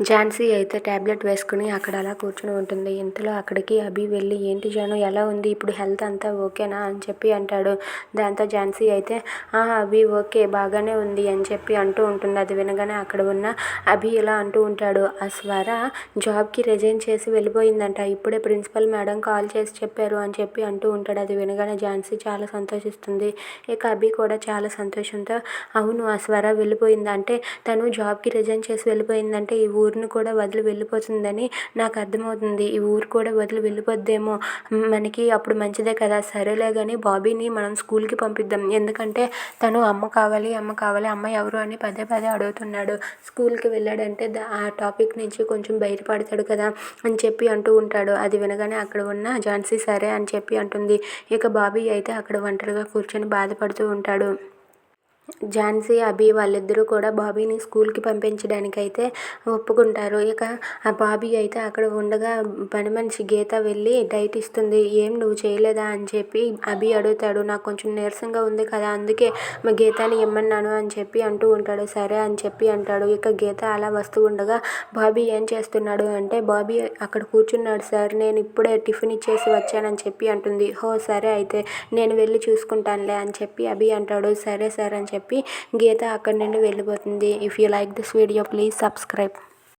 ఝాన్సీ అయితే టాబ్లెట్ వేసుకుని అక్కడ అలా కూర్చుని ఉంటుంది. ఇంతలో అక్కడికి అభి వెళ్ళి ఏంటి జాను ఎలా ఉంది? ఇప్పుడు హెల్త్ అంతా ఓకేనా? అని చెప్పి అంటాడు. దాంతో ఝాన్సీ అయితే అభి ఓకే బాగానే ఉంది అని చెప్పి అంటూ ఉంటుంది. అది వినగానే అక్కడ ఉన్న అభి ఇలా అంటూ ఉంటాడు. ఆ స్వర జాబ్కి రిజైన్ చేసి వెళ్ళిపోయిందంట. ఇప్పుడే ప్రిన్సిపల్ మేడం కాల్ చేసి చెప్పారు అని చెప్పి అంటూ ఉంటాడు. అది వినగానే ఝాన్సీ చాలా సంతోషిస్తుంది. ఇక అభి కూడా చాలా సంతోషంతో అవును ఆ స్వర వెళ్ళిపోయింది అంటే తను జాబ్కి రిజైన్ చేసి వెళ్ళిపోయిందంటే ఈ ఊరిని కూడా వదిలి వెళ్ళిపోతుందని నాకు అర్థమవుతుంది. ఈ ఊరు కూడా వదిలి వెళ్ళిపోద్దేమో. మనకి అప్పుడు మంచిదే కదా. సరేలే కానీ బాబీని మనం స్కూల్కి పంపిద్దాం. ఎందుకంటే తను అమ్మ కావాలి అమ్మ కావాలి అమ్మ ఎవరు అని పదే పదే అడుగుతున్నాడు. స్కూల్కి వెళ్ళాడంటే ఆ టాపిక్ నుంచి కొంచెం బయటపడతాడు కదా అని చెప్పి అంటూ ఉంటాడు. అది వినగానే అక్కడ ఉన్న ఝాన్సీ సరే అని చెప్పి అంటుంది. ఇక బాబీ అయితే అక్కడ ఒంటరిగా కూర్చొని బాధపడుతూ ఉంటాడు. ఝాన్సీ అభి వాళ్ళిద్దరూ కూడా బాబీని స్కూల్కి పంపించడానికైతే ఒప్పుకుంటారు. ఇక ఆ బాబీ అయితే అక్కడ ఉండగా పని మనిషి గీత వెళ్ళి డైట్ ఇస్తుంది. ఏం నువ్వు చేయలేదా అని చెప్పి అభి అడుగుతాడు. నాకు కొంచెం నీరసంగా ఉంది కదా అందుకే మా గీతాని ఇమ్మన్నాను అని చెప్పి అంటూ ఉంటాడు. సరే అని చెప్పి అంటాడు. ఇక గీత అలా వస్తూ ఉండగా బాబీ ఏం చేస్తున్నాడు అంటే బాబీ అక్కడ కూర్చున్నాడు సార్ నేను ఇప్పుడే టిఫిన్ ఇచ్చేసి వచ్చానని చెప్పి అంటుంది. హో సరే అయితే నేను వెళ్ళి చూసుకుంటానులే అని చెప్పి అభి అంటాడు. సరే సార్ అని చెప్పి చెప్పి గీత అక్కడి నుండి వెళ్ళిపోతుంది. If you like this video please subscribe